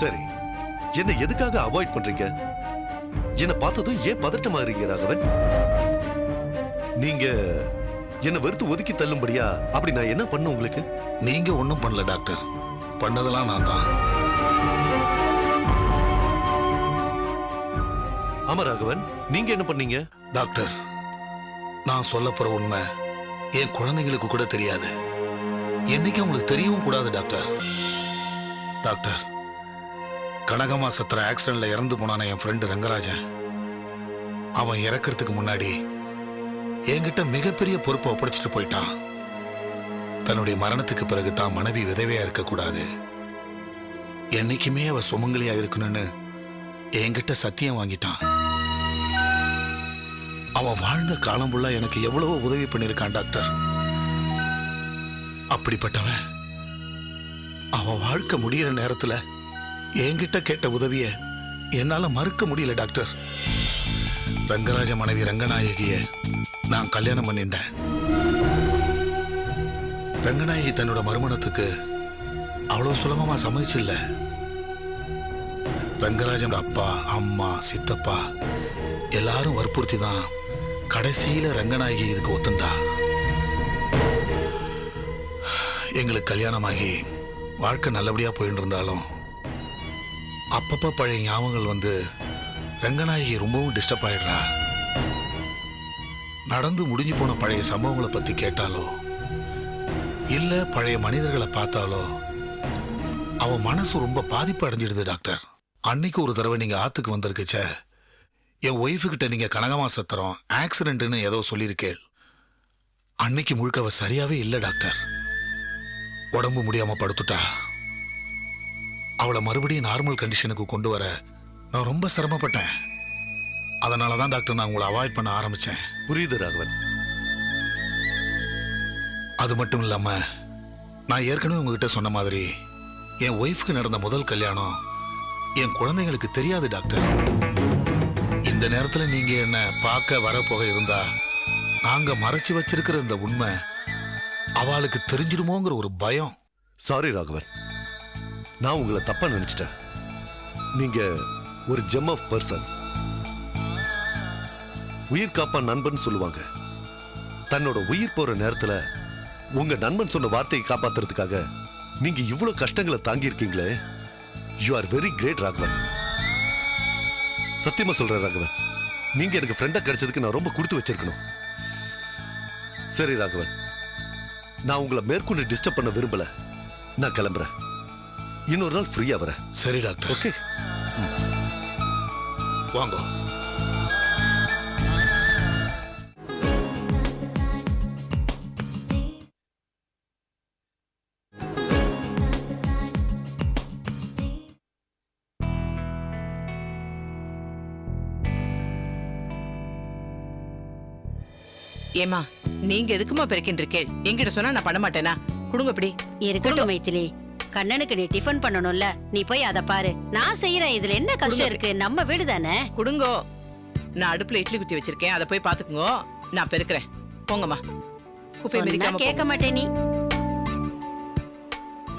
சரி. என்ன எதுக்காக அவாய்ட் பண்றீங்க? என்ன பார்த்ததும் ஏன் பதட்டமா இருக்கீங்க ராகவன் நீங்க என்ன வெறுத்து ஒதுக்கி தள்ளும்படியா? அப்படி நான் என்ன பண்ண உங்களுக்கு? நீங்க ஒன்றும் பண்ணல டாக்டர். பண்ணதெல்லாம் நான் தான். ஆமா ராகவன். நீங்க என்ன பண்ணீங்க? டாக்டர் நான் சொல்ல போற உண்மை என் குழந்தைங்களுக்கு கூட தெரியாது. என்னைக்கு அவங்களுக்கு தெரியவும் கூடாது டாக்டர். டாக்டர் கனகமா சத்திர ஆக்சிடென்ட்ல இறந்து போனான என் ஃப்ரெண்டு ரங்கராஜன். அவன் இறக்கிறதுக்கு முன்னாடி என்கிட்ட மிகப்பெரிய பொறுப்பை ஒப்படைச்சிட்டு போயிட்டான். தன்னுடைய மரணத்துக்கு பிறகு தான் மனைவி விதவையா இருக்கக்கூடாது. என்னைக்குமே அவ சுமங்கலியா இருக்கணும்னு என்கிட்ட சத்தியம் வாங்கிட்டான். அவன் வாழ்ந்த காலம் ஃபுல்லா எனக்கு எவ்வளவோ உதவி பண்ணியிருக்கான் டாக்டர். அப்படிப்பட்டவன் அவன் வாழ்க்கை முடியிற நேரத்துல என்கிட்ட கேட்ட உதவிய என்னால மறுக்க முடியல டாக்டர். ரங்கராஜ மனைவி ரங்கநாயகிய நான் கல்யாணம் பண்ணிட்டேன். ரங்கநாயகி தன்னோட மறுமணத்துக்கு அவ்வளவு சுலபமா சமைச்சில்ல ரங்கராஜனோட அப்பா அம்மா சித்தப்பா எல்லாரும் வற்புறுத்தி தான் கடைசியில ரங்கநாயகி இதுக்கு ஒத்துண்டா. எங்களுக்கு கல்யாணமாகி வாழ்க்கை நல்லபடியா போயிட்டு இருந்தாலும் அப்பப்போ பழைய ஞாபகங்கள் வந்து ரங்கநாயகி ரொம்பவும் டிஸ்டர்ப் ஆயிடுறா. நடந்து முடிஞ்சு போன பழைய சம்பவங்களை பற்றி கேட்டாலோ இல்லை பழைய மனிதர்களை பார்த்தாலோ அவன் மனசு ரொம்ப பாதிப்பு அடைஞ்சிடுது டாக்டர். அன்னைக்கு ஒரு தடவை நீங்கள் ஆற்றுக்கு வந்திருக்குச்சே என் ஒய்ஃபுக்கிட்ட நீங்கள் கனகமா சத்திரம் ஆக்சிடென்ட்னு ஏதோ சொல்லியிருக்கேள். அன்னைக்கு முழுக்க அவள் சரியாகவே இல்லை டாக்டர். உடம்பு முடியாமல் படுத்துட்டா. அவளை மறுபடியும் நார்மல் கண்டிஷனுக்கு கொண்டு வர நான் ரொம்ப சிரமப்பட்டேன். அதனால தான் டாக்டர் நான் உங்களை அவாய்ட் பண்ண ஆரம்பிச்சேன். புரியுது ராகவன். அது மட்டும் இல்லாம நான் ஏற்கனவே உங்ககிட்ட சொன்ன மாதிரி என் ஒய்ஃப்க்கு நடந்த முதல் கல்யாணம் என் குழந்தைங்களுக்கு தெரியாது டாக்டர் இந்த நேரத்துல நீங்க என்ன பார்க்க வரப்போக இருந்தா நாங்க மறைச்சு வச்சிருக்கிற இந்த உண்மை அவளுக்கு தெரிஞ்சிடுமோங்கிற ஒரு பயம். சாரி ராகவன். நான் உங்களை தப்பா நினைச்சிட்டேன். நீங்க ஒரு ஜெம் ஆஃப் பர்சன் உயிர் காப்பா நண்பன் சொல்லுவாங்க. தன்னோட உயிர் போற நேரத்துல உங்க நண்பன் சொன்ன வார்த்தையை காப்பாத்துறதுக்காக நீங்க இவ்வளவு கஷ்டங்களை தாங்கி இருக்கீங்களே you are very great Raghavan. சத்தியமா சொல்றேன் ராகவன். நீங்க எனக்கு ஃப்ரெண்டா கிடைச்சதுக்கு நான் ரொம்ப கொடுத்து வச்சிருக்கணும். சரி ராகவன். நான் உங்களை மேற்கொண்டு டிஸ்டர்ப் பண்ண விரும்பல. நான் கிளம்புறேன். இன்னொரு நாள் ஃப்ரீயா வரேன் சரி டாக்டர் ஓகே வாங்க. ஏமா நீங்க எதுக்குமா பெருக்கின்னு இருக்கே என்கிட்ட சொன்னா நான் பண்ண மாட்டேனா? குடுங்க இப்படி இருக்கட்டும் மைத்திலி. கண்ணனுக்கு நீ டிஃபன் பண்ணணும்ல. நீ போய் அத பாரு. நான் செய்யறேன் இதுல என்ன கஷ்டம் இருக்கு? நம்ம வீடு தானே? குடுங்கோ. நான் அடுப்புல இட்லி குத்தி வச்சிருக்கேன். அதை போய் பாத்துக்குங்கோ நான் பெருக்கிறேன். போங்கம்மா. குப்பை மிதிக்காம. கேட்க மாட்டே நீ.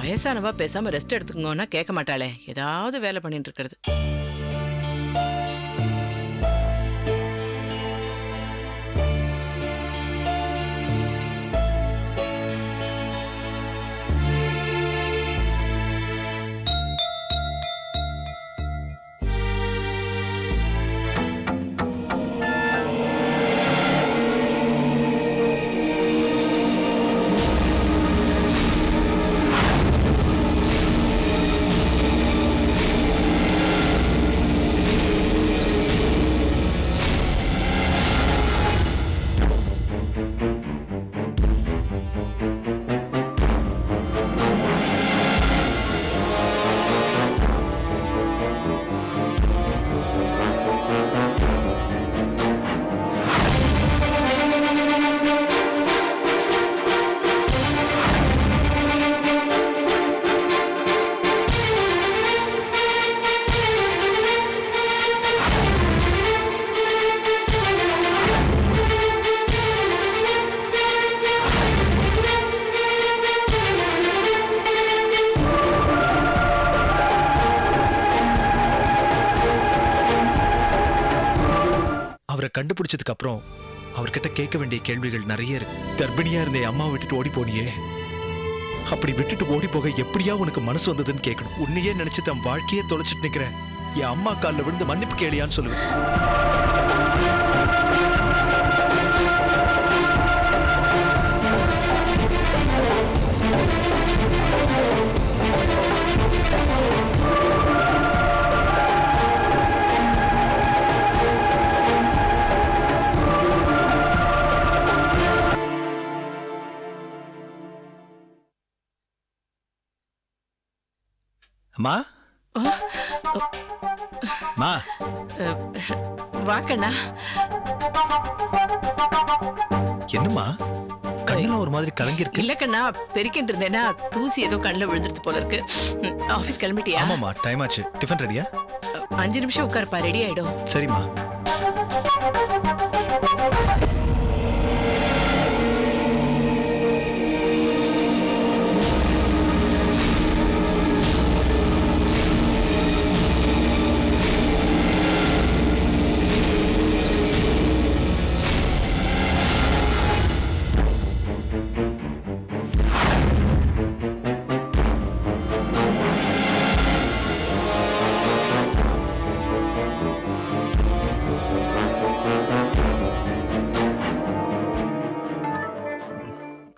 வயசானவா பேசாம ரெஸ்ட் எடுத்துக்கோன்னா கேட்க மாட்டாளே. ஏதாவது வேலை பண்ணிட்டு இருக்கிறது. கண்டுபிடிச்சதுக்கு அப்புறம் அவர்கிட்ட கேட்க வேண்டிய கேள்விகள் நிறைய இருக்கு. கர்ப்பிணியா இருந்த என் அம்மா விட்டுட்டு ஓடி போனியே. அப்படி விட்டுட்டு ஓடி போக எப்படியா உனக்கு மனசு வந்ததுன்னு கேட்கணும் உன்னையே நினைச்சு தன் வாழ்க்கையே தொலைச்சிட்டு நிக்கிறேன். என் அம்மா காலில் விழுந்து மன்னிப்பு கேளியான்னு சொல்லுவேன். வாக்கண்ணா. என்னம்மா? கண்ணெல்லாம் ஒரு மாதிரி கலங்கிருக்கு இல்ல கண்ணா பெருக்கிட்டு தூசி ஏதோ கண்ணில் விழுந்துருது போல இருக்கு. ம், ஆபீஸ் கிளம்பிட்டியா? ஆமாம்மா டைம் ஆச்சு. டிஃபன் ரெடியா அஞ்சு நிமிஷம் உட்காருப்பா ரெடி ஆயிடும். சரிம்மா.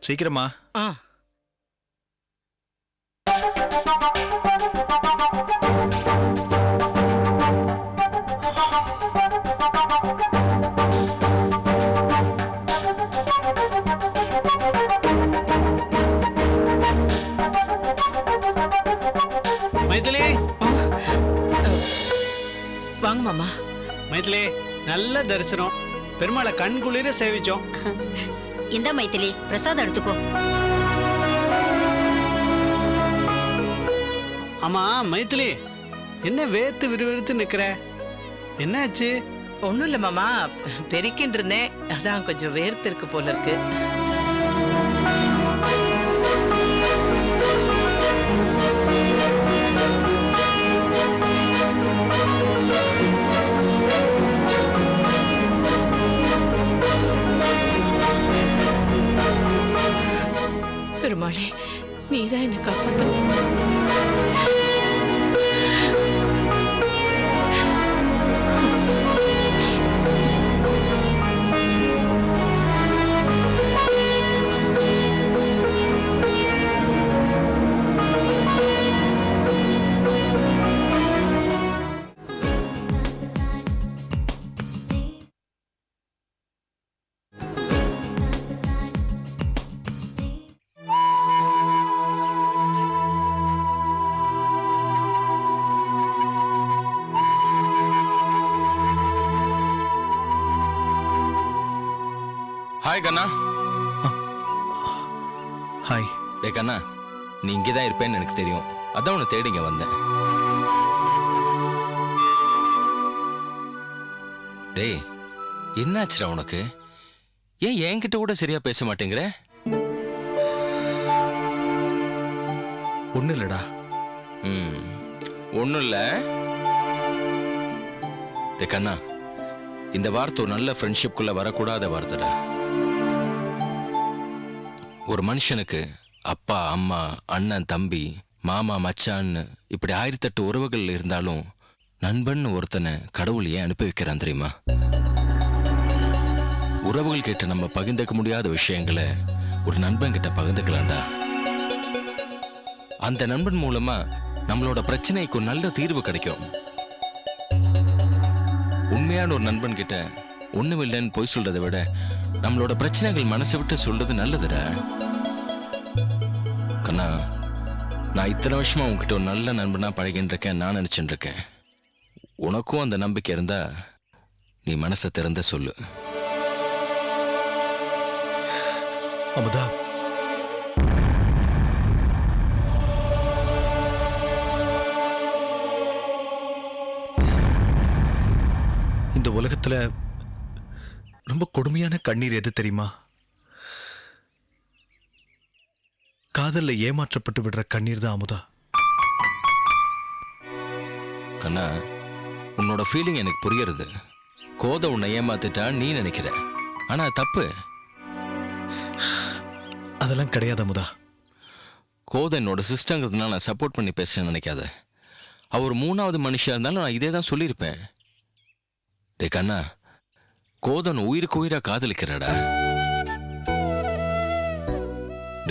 சீக்கிரமா. ஆ. மைதிலி. வாங்க மாமா. மைதிலி நல்ல தரிசனம். பெருமாளை கண் குளிர சேவிச்சோம். இந்த மைத்திலி பிரசாதம் எடுத்துக்கோ. ஆமா மைதிலி என்ன வேத்து விறுவிறுத்து நிக்கிற? என்னாச்சு? ஒண்ணும் இல்ல மாமா பெருக்கின்னு இருந்தேன். அதான் கொஞ்சம் வேர்த்து இருக்கு போல இருக்கு. பெருமாளே நீதான் என்னை காப்பாத்த ஹாய் கண்ணா. ஹாய் டே கண்ணா நீ இங்கே தான் இருப்பேன்னு எனக்கு தெரியும். அதான் உன்னை தேடி இங்க வந்தேன். டேய் என்னாச்சுடா உனக்கு? ஏன் என்கிட்ட கூட சரியா பேச மாட்டேங்கிற? ஒன்றும் இல்லடா. ம் ஒன்றும் இல்லை. டே கண்ணா இந்த வார்த்தை ஒரு நல்ல ஃப்ரெண்ட்ஷிப்குள்ள வரக்கூடாத வார்த்தைடா. ஒரு மனுஷனுக்கு அப்பா அம்மா அண்ணன் தம்பி மாமா மச்சான்னு இப்படி ஆயிரத்தெட்டு உறவுகள் இருந்தாலும் நண்பன் ஒருத்தனை கடவுள் ஏன் அனுப்பி வைக்கிறான் தெரியுமா? உறவுகள் கிட்ட நம்ம பகிர்ந்துக்க முடியாத விஷயங்களை ஒரு நண்பன் கிட்ட பகிர்ந்துக்கலாம்டா. அந்த நண்பன் மூலமா நம்மளோட பிரச்சனைக்கு ஒரு நல்ல தீர்வு கிடைக்கும். உண்மையான ஒரு நண்பன் கிட்ட ஒண்ணுமில்லைன்னு பொய் சொல்றதை விட நம்மளோட பிரச்சனைகள் மனசை விட்டு சொல்றது நல்லதுடா. கண்ணா நான் இத்தனை வருஷமா உங்ககிட்ட ஒரு நல்ல நண்பனாக பழகின்னு இருக்கேன் நான் நினச்சின்னு இருக்கேன் உனக்கும் அந்த நம்பிக்கை இருந்தா நீ மனசை திறந்த சொல்லு. அமுதா. இந்த உலகத்துல ரொம்ப கொடுமையான கண்ணீர் எது தெரியுமா? காதல்ல ஏமாற்றப்பட்டு விடுற கண்ணீர் தான் அமுதா. கண்ணா உன்னோட ஃபீலிங் எனக்கு புரியறது. கோதை உன்னை ஏமாத்திட்டான்னு நீ நினைக்கிற. ஆனா தப்பு. அதெல்லாம் கிடையாது அமுதா. கோதை என்னோட சிஸ்டங்கிறதுனால நான் சப்போர்ட் பண்ணி பேசுறேன்னு நினைக்காத. அவர் மூணாவது மனுஷா இருந்தாலும் நான் இதே தான் சொல்லியிருப்பேன். டேய் கண்ணா கோதன் உயிருக்கு உயிரா காதலிக்கிறடா.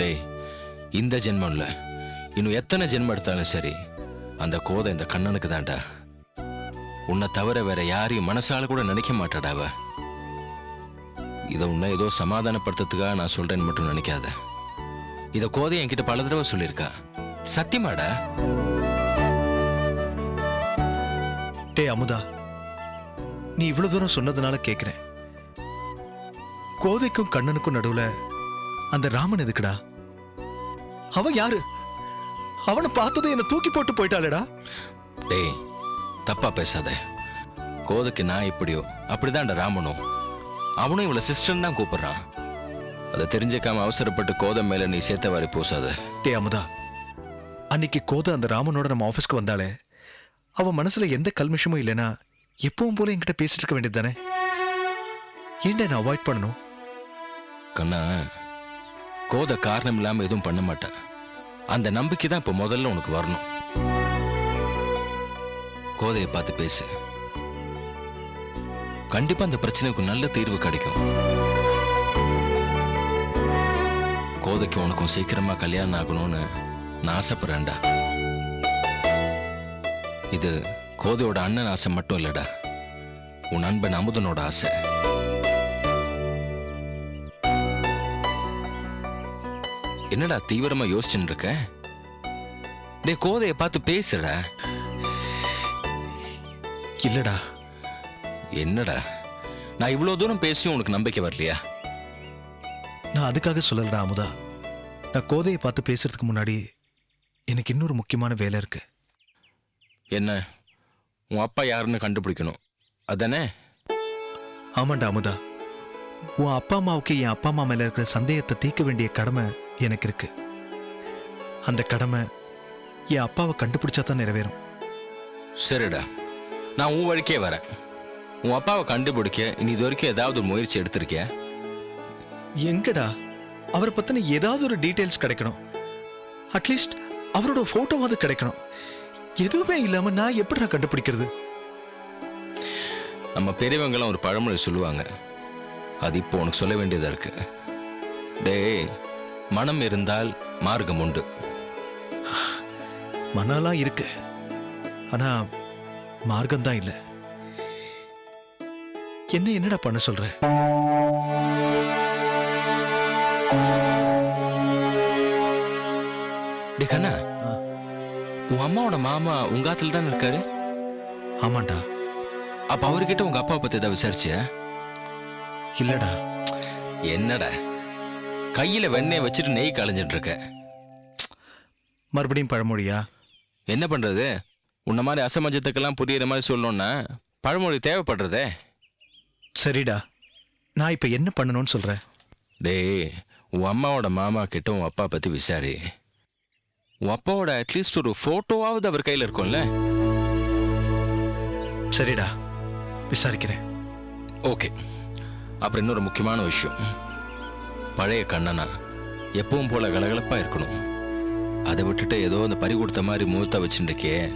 டேய் இந்த ஜென்மம் இன்னும் எத்தனை ஜென்மம் எடுத்தாலும் சரி அந்த கோதை இந்த கண்ணனுக்கு தான்டா. உன்னை தவிர வேற யாரையும் மனசால கூட நினைக்க மாட்டாடா அவ. இதை உன்னை ஏதோ சமாதானப்படுத்துறதுக்காக நான் சொல்றேன்னு மட்டும் நினைக்காத. இத கோதை என்கிட்ட பல தடவை சொல்லியிருக்கா. சத்தியமாடா? டே அமுதா நீ இவ்வளவு தூரம் சொன்னதுனால கேக்குறேன். கோதைக்கும் கண்ணனுக்கும் நடுவுல அந்த ராமன் எதுக்குடா? அவன் யாரு? அவனை பார்த்ததை என்ன தூக்கி போட்டு போயிட்டாளேடா. டேய் தப்பா பேசாத. கோதைக்கு நான் எப்படியோ அப்படிதான்டா ராமனும் அவனும் இவளை சிஸ்டர் தான் கூப்பிடுறான். அதை தெரிஞ்சுக்காம அவசரப்பட்டு கோதை மேல நீ சேர்த்த வாரி பூசாத. டேய் அமுதா. அன்னைக்கு கோதை அந்த ராமனோட நம்ம ஆபீஸ்க்கு வந்தாலே அவ மனசுல எந்த கல்மிஷமும் இல்லைனா எப்பவும் போல என்கிட்ட பேசிட்டு இருக்க வேண்டியது தானே ஏன்டா நான் அவாய்ட் பண்ணணும்? கண்ணா கோதை காரணம் இல்லாமல் எதுவும் பண்ண மாட்டா அந்த நம்பிக்கை தான் இப்போ முதல்ல உனக்கு வரணும். கோதையை பார்த்து பேசு. கண்டிப்பா அந்த பிரச்சனைக்கு நல்ல தீர்வு கிடைக்கும். கோதைக்கு உனக்கும் சீக்கிரமா கல்யாணம் ஆகணும்னு நான் ஆசைப்படுறேன்டா. இது கோதையோட அண்ணன் ஆசை மட்டும் இல்லடா. உன் அன்பன் அமுதனோட ஆசை. என்னடா தீவிரமா யோசிச்சுன்னு இருக்க? டேய் கோதைய பார்த்து பேசுடா இல்லடா. என்னடா? நான் இவ்வளவு தூரம் பேசியும் உனக்கு நம்பிக்கை வரலையா? நான் அதுக்காக சொல்லலடா அமுதா. நான் கோதையை பார்த்து பேசுறதுக்கு முன்னாடி எனக்கு இன்னொரு முக்கியமான வேலை இருக்கு. என்ன? உன் அப்பா யாருன்னு கண்டுபிடிக்கணும். அதானே? ஆமாண்டா அமுதா. உன் அப்பா அம்மாவுக்கு என் அப்பா அம்மா மேல இருக்கிற சந்தேகத்தை தீர்க்க வேண்டிய கடமை எனக்கு இருக்கு அந்த கடமை என் அப்பாவை கண்டுபிடிச்சா தான் நிறைவேறும். சரிடா. நான் உன் வழிக்கே வரேன். உன் அப்பாவை கண்டுபிடிக்க இனி இது வரைக்கும் ஏதாவது ஒரு முயற்சி எடுத்திருக்கியா? எங்கடா? அவரை பத்தின ஏதாவது ஒரு டீடைல்ஸ் கிடைக்கணும். அட்லீஸ்ட் அவரோட போட்டோவாவது கிடைக்கணும். எதுவுமே இல்லாம நான் எப்படிடா கண்டுபிடிக்கிறது? நம்ம பெரியவங்களாம் ஒரு பழமொழி சொல்லுவாங்க. அது இப்போ உனக்கு சொல்ல வேண்டியதா இருக்கு. டேய் மனம் இருந்தால் மார்க்கம் உண்டு. மனலாம் இருக்கு. ஆனா மார்க்கம் தான் இல்ல. என்ன என்னடா பண்ண சொல்ற? கண்ணா. உன் அம்மாவோட மாமா உங்க ஆத்துல தானே இருக்காரு? ஆமாண்டா. அப்ப அவர்கிட்ட உங்க அப்பாவை பத்தி ஏதாவது விசாரிச்சியா? இல்லடா. என்னடா? கையில வெண்ணெய் வச்சுட்டு நெய் களைஞ்சிட்டு இருக்க. மறுபடியும் பழமொழியா? என்ன பண்றது? உன்ன மாதிரி அசமஞ்சத்துக்கெல்லாம் புரியுற மாதிரி சொல்லணும்னா பழமொழி தேவைப்படுறதே. சரிடா. நான் இப்ப என்ன பண்ணணும்னு சொல்றேன் டேய் உன் அம்மாவோட மாமா கிட்ட உன் அப்பா பத்தி விசாரி. உன் அப்பாவோட அட்லீஸ்ட் ஒரு போட்டோவாவது அவர் கையில இருக்கும்ல? சரிடா. விசாரிக்கிறேன். ஓகே. அப்புறம் இன்னொரு முக்கியமான விஷயம். பழைய கண்ணனா. எப்பவும் போல கலகலப்பா இருக்கணும். அதை விட்டுட்டு ஏதோ அந்த பறி கொடுத்த மாதிரி மூத்த வச்சுருக்கே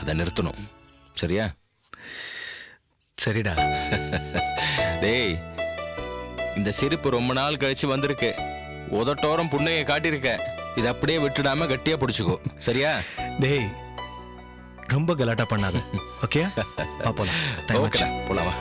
அதை நிறுத்தணும். சரியா? சரிடா. டேய் இந்த சிரிப்பு ரொம்ப நாள் கழிச்சு வந்திருக்கு. உதட்டோரம் புண்ணையை காட்டியிருக்க. இதை அப்படியே விட்டுடாம கட்டியா பிடிச்சுக்கோ. சரியா? டேய் ரொம்ப கலாட்டா பண்ணாத. ஓகே போலாம். போலாமா